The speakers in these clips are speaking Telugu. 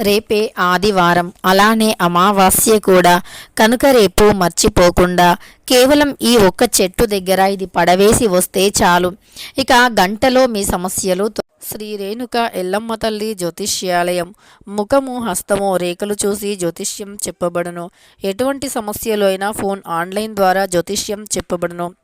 రేపే ఆదివారం. అలానే అమావాస్య కూడా. కనుక రేపు మర్చిపోకుండా కేవలం ఈ ఒక్క చెట్టు దగ్గర ఇది పడవేసి వస్తే చాలు. ఇక గంటలో మీ సమస్యలు శ్రీ రేణుక ఎల్లమ్మ తల్లి జ్యోతిష్యాలయం. ముఖము హస్తము రేఖలు చూసి జ్యోతిష్యం చెప్పబడును. ఎటువంటి సమస్యలు అయినా ఫోన్ ఆన్లైన్ ద్వారా జ్యోతిష్యం చెప్పబడును.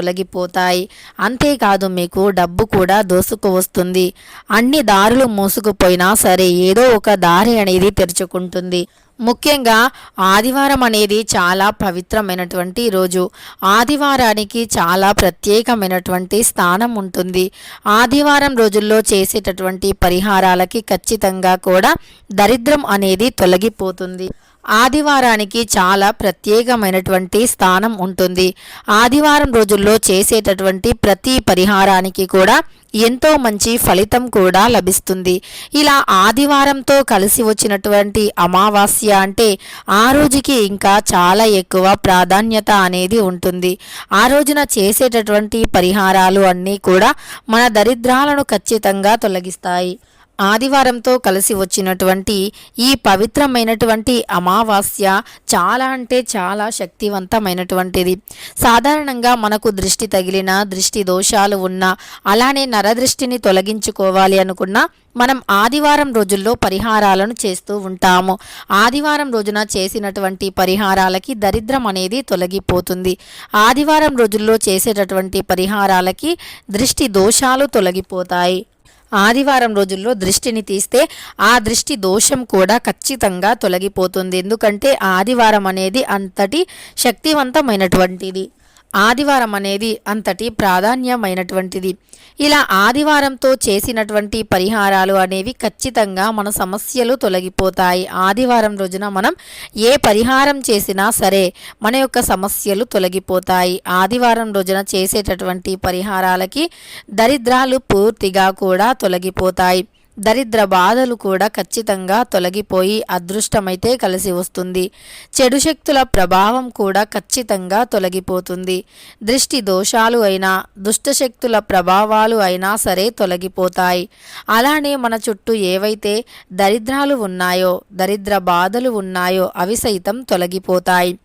తొలగిపోతాయి. అంతేకాదు మీకు డబ్బు కూడా దోసుకువస్తుంది అన్ని దారులు మూసుకుపోయినా సరే ఏదో ఒక దారి అనేది తెరుచుకుంటుంది. ముఖ్యంగా ఆదివారం అనేది చాలా పవిత్రమైనటువంటి రోజు. ఆదివారానికి చాలా ప్రత్యేకమైనటువంటి స్థానం ఉంటుంది. ఆదివారం రోజుల్లో చేసేటటువంటి పరిహారాలకి ఖచ్చితంగా కూడా దరిద్రం అనేది తొలగిపోతుంది. ఆదివారానికి చాలా ప్రత్యేకమైనటువంటి స్థానం ఉంటుంది. ఆదివారం రోజుల్లో చేసేటటువంటి ప్రతి పరిహారానికి కూడా ఎంతో మంచి ఫలితం కూడా లభిస్తుంది. ఇలా ఆదివారంతో కలిసి వచ్చినటువంటి అమావాస్య అంటే ఆ రోజుకి ఇంకా చాలా ఎక్కువ ప్రాధాన్యత అనేది ఉంటుంది. ఆ రోజున చేసేటటువంటి పరిహారాలు అన్నీ కూడా మన దరిద్రాలను ఖచ్చితంగా తొలగిస్తాయి. ఆదివారంతో కలిసి వచ్చినటువంటి ఈ పవిత్రమైనటువంటి అమావాస్య చాలా అంటే చాలా శక్తివంతమైనటువంటిది. సాధారణంగా మనకు దృష్టి తగిలిన దృష్టి దోషాలు ఉన్నా అలానే నరదృష్టిని తొలగించుకోవాలి అనుకున్నా మనం ఆదివారం రోజుల్లో పరిహారాలను చేస్తూ ఉంటాము. ఆదివారం రోజున చేసినటువంటి పరిహారాలకి దరిద్రం అనేది తొలగిపోతుంది. ఆదివారం రోజుల్లో చేసేటటువంటి పరిహారాలకి దృష్టి దోషాలు తొలగిపోతాయి. ఆదివారం రోజుల్లో దృష్టిని తీస్తే ఆ దృష్టి దోషం కూడా ఖచ్చితంగా తొలగిపోతుంది. ఎందుకంటే ఆదివారం అనేది అంతటి శక్తివంతమైనటువంటిది. ఆదివారం అనేది అంతటి ప్రాధాన్యమైనటువంటిది. ఇలా ఆదివారంతో చేసినటువంటి పరిహారాలు అనేవి ఖచ్చితంగా మన సమస్యలు తొలగిపోతాయి. ఆదివారం రోజున మనం ఏ పరిహారం చేసినా సరే మన యొక్క సమస్యలు తొలగిపోతాయి. ఆదివారం రోజున చేసేటటువంటి పరిహారాలకి దరిద్రాలు పూర్తిగా కూడా తొలగిపోతాయి. దరిద్ర బాధలు కూడా ఖచ్చితంగా తొలగిపోయి అదృష్టమైతే కలిసి వస్తుంది. చెడు శక్తుల ప్రభావం కూడా ఖచ్చితంగా తొలగిపోతుంది. దృష్టి దోషాలు అయినా దుష్టశక్తుల ప్రభావాలు అయినా సరే తొలగిపోతాయి. అలానే మన చుట్టూ ఏవైతే దరిద్రాలు ఉన్నాయో దరిద్ర బాధలు ఉన్నాయో అవి సైతం తొలగిపోతాయి.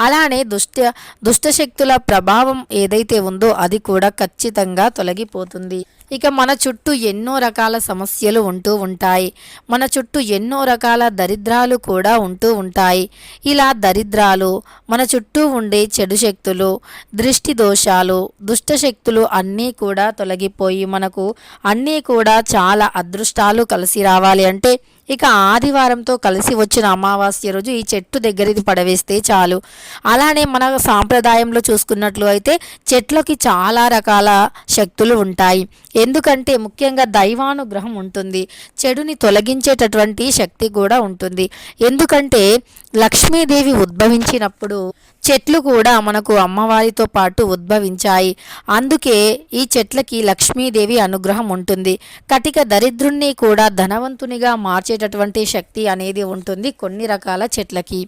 అలానే దుష్ట దుష్టశక్తుల ప్రభావం ఏదైతే ఉందో అది కూడా ఖచ్చితంగా తొలగిపోతుంది. ఇక మన చుట్టూ ఎన్నో రకాల సమస్యలు ఉంటూ ఉంటాయి. మన చుట్టూ ఎన్నో రకాల దరిద్రాలు కూడా ఉంటూ ఉంటాయి. ఇలా దరిద్రాలు మన చుట్టూ ఉండే చెడు శక్తులు దృష్టి దోషాలు దుష్టశక్తులు అన్నీ కూడా తొలగిపోయి మనకు అన్నీ కూడా చాలా అదృష్టాలు కలిసి రావాలి. అంటే ఇక ఆదివారంతో కలిసి వచ్చిన అమావాస్య రోజు ఈ చెట్టు దగ్గరికి పడవేస్తే చాలు. అలానే మన సాంప్రదాయంలో చూసుకున్నట్లు అయితే చెట్లకి చాలా రకాల శక్తులు ఉంటాయి. ఎందుకంటే ముఖ్యంగా దైవానుగ్రహం ఉంటుంది. చెడుని తొలగించేటటువంటి శక్తి కూడా ఉంటుంది. ఎందుకంటే లక్ష్మీదేవి ఉద్భవించినప్పుడు చెట్లు కూడా మనకు అమ్మవారితో పాటు ఉద్భవించాయి. అందుకే ఈ చెట్లకి లక్ష్మీదేవి అనుగ్రహం ఉంటుంది. కటిక దరిద్రుణ్ణి కూడా ధనవంతునిగా మార్చేటటువంటి శక్తి అనేది ఉంటుంది కొన్ని రకాల చెట్లకి.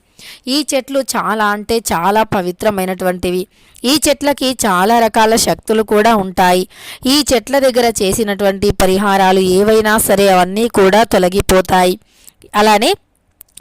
ఈ చెట్లు చాలా అంటే చాలా పవిత్రమైనటువంటివి. ఈ చెట్లకి చాలా రకాల శక్తులు కూడా ఉంటాయి. ఈ చెట్ల దగ్గర చేసినటువంటి పరిహారాలు ఏవైనా సరే అవన్నీ కూడా తొలగిపోతాయి. అలానే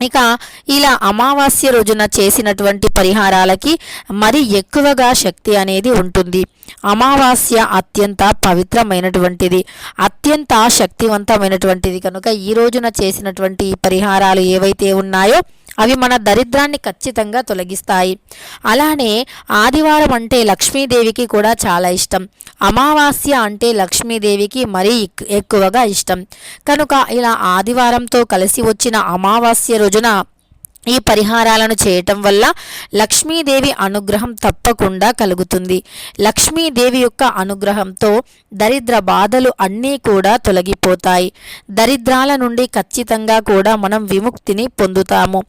ఇక ఇలా అమావాస్య రోజున చేసినటువంటి పరిహారాలకి మరి ఎక్కువగా శక్తి అనేది ఉంటుంది. అమావాస్య అత్యంత పవిత్రమైనటువంటిది. అత్యంత శక్తివంతమైనటువంటిది. కనుక ఈ రోజున చేసినటువంటి ఈ పరిహారాలు ఏవైతే ఉన్నాయో అవి మన దరిద్రాన్ని ఖచ్చితంగా తొలగిస్తాయి. అలానే ఆదివారం అంటే లక్ష్మీదేవికి కూడా చాలా ఇష్టం. అమావాస్య అంటే లక్ష్మీదేవికి మరీ ఎక్- ఎక్కువగా ఇష్టం. కనుక ఇలా ఆదివారంతో కలిసి వచ్చిన అమావాస్య రోజున ఈ పరిహారాలను చేయటం వల్ల లక్ష్మీదేవి అనుగ్రహం తప్పకుండా కలుగుతుంది. లక్ష్మీదేవి యొక్క అనుగ్రహంతో దరిద్ర బాధలు అన్నీ కూడా తొలగిపోతాయి. దరిద్రాల నుండి ఖచ్చితంగా కూడా మనం విముక్తిని పొందుతాము.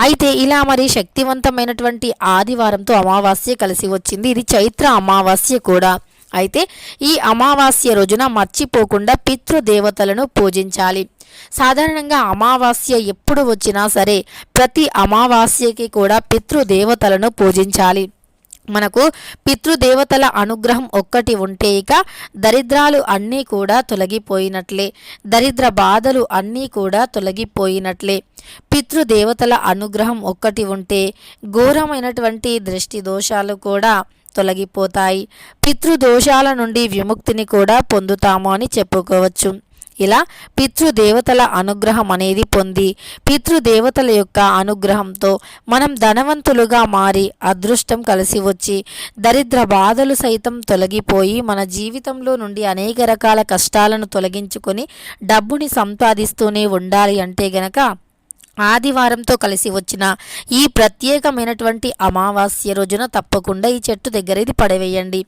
అయితే ఇలా మరి శక్తివంతమైనటువంటి ఆదివారంతో అమావాస్య కలిసి వచ్చింది. ఇది చైత్ర అమావాస్య కూడా. అయితే ఈ అమావాస్య రోజున మర్చిపోకుండా పితృదేవతలను పూజించాలి. సాధారణంగా అమావాస్య ఎప్పుడు వచ్చినా సరే ప్రతి అమావాస్యకి కూడా పితృదేవతలను పూజించాలి. మనకు పితృదేవతల అనుగ్రహం ఒక్కటి ఉంటే ఇక దరిద్రాలు అన్నీ కూడా తొలగిపోయినట్లే. దరిద్ర బాధలు అన్నీ కూడా తొలగిపోయినట్లే. పితృదేవతల అనుగ్రహం ఒక్కటి ఉంటే ఘోరమైనటువంటి దృష్టి దోషాలు కూడా తొలగిపోతాయి. పితృదోషాల నుండి విముక్తిని కూడా పొందుతాము అని చెప్పుకోవచ్చు. ఇలా పితృదేవతల అనుగ్రహం అనేది పొంది పితృదేవతల యొక్క అనుగ్రహంతో మనం ధనవంతులుగా మారి అదృష్టం కలిసి వచ్చి దరిద్ర బాధలు సైతం తొలగిపోయి మన జీవితంలో నుండి అనేక రకాల కష్టాలను తొలగించుకొని డబ్బుని సంపాదిస్తూనే ఉండాలి అంటే గనక ఆదివారంతో కలిసి వచ్చిన ఈ ప్రత్యేకమైనటువంటి అమావాస్య రోజున తప్పకుండా ఈ చెట్టు దగ్గర ఇది పడవేయండి.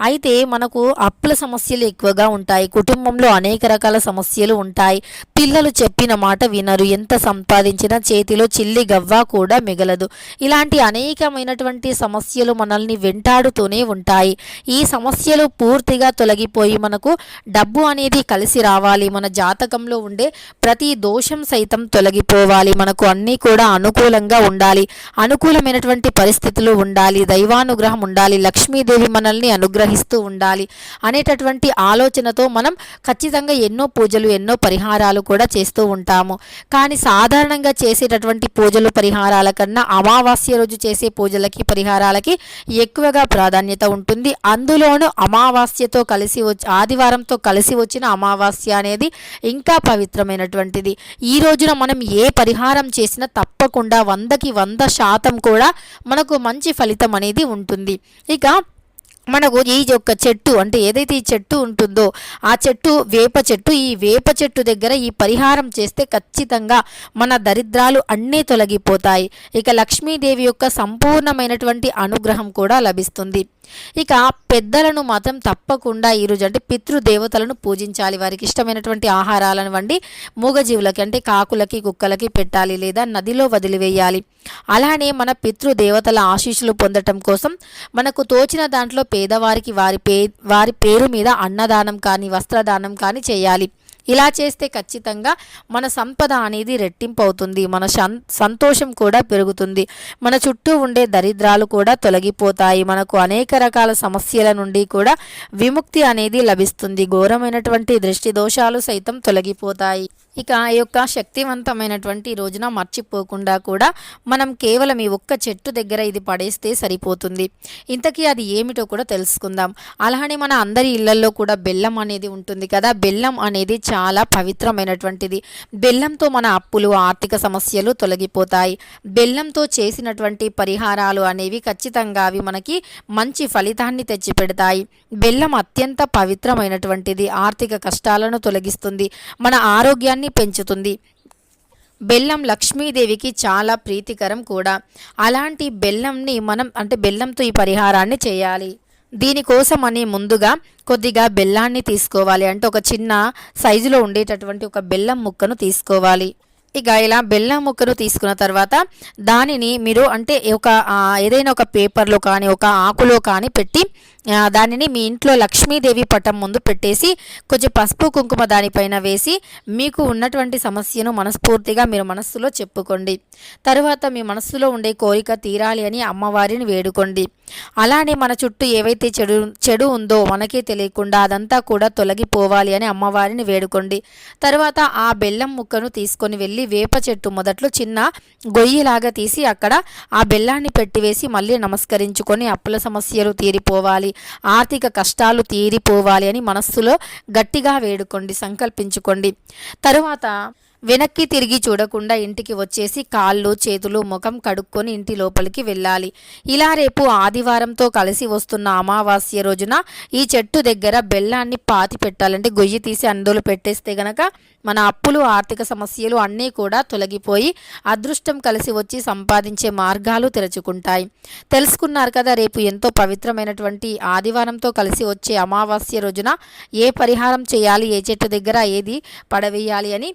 అయితే మనకు అప్పుల సమస్యలు ఎక్కువగా ఉంటాయి. కుటుంబంలో అనేక రకాల సమస్యలు ఉంటాయి. పిల్లలు చెప్పిన మాట వినరు. ఎంత సంపాదించినా చేతిలో చిల్లి గవ్వ కూడా మిగలదు. ఇలాంటి అనేకమైనటువంటి సమస్యలు మనల్ని వెంటాడుతూనే ఉంటాయి. ఈ సమస్యలు పూర్తిగా తొలగిపోయి మనకు డబ్బు అనేది కలిసి రావాలి. మన జాతకంలో ఉండే ప్రతి దోషం సైతం తొలగిపోవాలి. మనకు అన్నీ కూడా అనుకూలంగా ఉండాలి. అనుకూలమైనటువంటి పరిస్థితులు ఉండాలి. దైవానుగ్రహం ఉండాలి. లక్ష్మీదేవి మనల్ని అనుగ్రహిస్తూ ఉండాలి అనేటటువంటి ఆలోచనతో మనం ఖచ్చితంగా ఎన్నో పూజలు ఎన్నో పరిహారాలు కూడా చేస్తూ ఉంటాము. కానీ సాధారణంగా చేసేటటువంటి పూజలు పరిహారాల కన్నా అమావాస్య రోజు చేసే పూజలకి పరిహారాలకి ఎక్కువగా ప్రాధాన్యత ఉంటుంది. అందులోనూ అమావాస్యతో కలిసి వచ్చి ఆదివారంతో కలిసి వచ్చిన అమావాస్య అనేది ఇంకా పవిత్రమైనటువంటిది. ఈ రోజున మనం ఏ పరిహారం చేసినా తప్పకుండా వందకి వంద శాతం కూడా మనకు మంచి ఫలితం అనేది ఉంటుంది. ఇక మనకు ఈ యొక్క చెట్టు అంటే ఏదైతే ఈ చెట్టు ఉంటుందో ఆ చెట్టు వేప చెట్టు ఈ వేప చెట్టు దగ్గర ఈ పరిహారం చేస్తే ఖచ్చితంగా మన దరిద్రాలు అన్నీ తొలగిపోతాయి. ఇక లక్ష్మీదేవి యొక్క సంపూర్ణమైనటువంటి అనుగ్రహం కూడా లభిస్తుంది. ఇక పెద్దలను మాత్రం తప్పకుండా ఈరోజు అంటే పితృదేవతలను పూజించాలి. వారికి ఇష్టమైనటువంటి ఆహారాలను వండి మూగజీవులకి అంటే కాకులకి కుక్కలకి పెట్టాలి లేదా నదిలో వదిలివేయాలి. అలానే మన పితృదేవతల ఆశీస్సులు పొందటం కోసం మనకు తోచిన దాంట్లో పేదవారికి వారి పే వారి పేరు మీద అన్నదానం కానీ వస్త్రదానం కానీ చేయాలి. ఇలా చేస్తే ఖచ్చితంగా మన సంపద అనేది రెట్టింపు అవుతుంది మన సంతోషం కూడా పెరుగుతుంది. మన చుట్టూ ఉండే దరిద్రాలు కూడా తొలగిపోతాయి. మనకు అనేక రకాల సమస్యల నుండి కూడా విముక్తి అనేది లభిస్తుంది. ఘోరమైనటువంటి దృష్టి దోషాలు సైతం తొలగిపోతాయి. ఇక ఆ యొక్క శక్తివంతమైనటువంటి రోజున మర్చిపోకుండా కూడా మనం కేవలం ఈ ఒక్క చెట్టు దగ్గర ఇది పడేస్తే సరిపోతుంది. ఇంతకీ అది ఏమిటో కూడా తెలుసుకుందాం. అలానే మన అందరి ఇళ్ళలో కూడా బెల్లం అనేది ఉంటుంది కదా. బెల్లం అనేది చాలా పవిత్రమైనటువంటిది. బెల్లంతో మన అప్పులు ఆర్థిక సమస్యలు తొలగిపోతాయి. బెల్లంతో చేసినటువంటి పరిహారాలు అనేవి ఖచ్చితంగా అవి మనకి మంచి ఫలితాన్ని తెచ్చిపెడతాయి. బెల్లం అత్యంత పవిత్రమైనటువంటిది ఆర్థిక కష్టాలను తొలగిస్తుంది మన ఆరోగ్యాన్ని పెంచుతుంది. బెల్లం లక్ష్మీదేవికి చాలా ప్రీతికరం కూడా. అలాంటి బెల్లంని మనం అంటే బెల్లంతో ఈ పరిహారాన్ని చేయాలి. దీనికోసం అని ముందుగా కొద్దిగా బెల్లాన్ని తీసుకోవాలి. అంటే ఒక చిన్న సైజులో ఉండేటటువంటి ఒక బెల్లం ముక్కను తీసుకోవాలి. ఇక ఇలా బెల్లం ముక్కను తీసుకున్న తర్వాత దానిని మీరు అంటే ఒక ఏదైనా ఒక పేపర్లో కానీ ఒక ఆకులో కానీ పెట్టి దానిని మీ ఇంట్లో లక్ష్మీదేవి పటం ముందు పెట్టేసి కొంచెం పసుపు కుంకుమ దానిపైన వేసి మీకు ఉన్నటువంటి సమస్యను మనస్ఫూర్తిగా మీరు మనస్సులో చెప్పుకోండి. తర్వాత మీ మనస్సులో ఉండే కోరిక తీరాలి అని అమ్మవారిని వేడుకోండి. అలానే మన చుట్టూ ఏవైతే చెడు చెడు ఉందో మనకే తెలియకుండా అదంతా కూడా తొలగిపోవాలి అని అమ్మవారిని వేడుకోండి. తర్వాత ఆ బెల్లం ముక్కను తీసుకొని వెళ్ళి వెళ్ళి వేప చెట్టు మొదట్లో చిన్న గొయ్యిలాగా తీసి అక్కడ ఆ బెల్లాన్ని పెట్టివేసి మళ్ళీ నమస్కరించుకొని అప్పుల సమస్యలు తీరిపోవాలి ఆర్థిక కష్టాలు తీరిపోవాలి అని మనస్సులో గట్టిగా వేడుకోండి సంకల్పించుకోండి. తరువాత వెనక్కి తిరిగి చూడకుండా ఇంటికి వచ్చేసి కాళ్ళు చేతులు ముఖం కడుక్కొని ఇంటి లోపలికి వెళ్ళాలి. ఇలా రేపు ఆదివారంతో కలిసి వస్తున్న అమావాస్య రోజున ఈ చెట్టు దగ్గర బెల్లాన్ని పాతి పెట్టాలంటే గొయ్యి తీసి అందులో పెట్టేస్తే గనక మన అప్పులు ఆర్థిక సమస్యలు అన్నీ కూడా తొలగిపోయి అదృష్టం కలిసి వచ్చి సంపాదించే మార్గాలు తెరుచుకుంటాయి. తెలుసుకున్నారు కదా రేపు ఎంతో పవిత్రమైనటువంటి ఆదివారంతో కలిసి వచ్చే అమావాస్య రోజున ఏ పరిహారం చేయాలి ఏ చెట్టు దగ్గర ఏది పడవేయాలి అని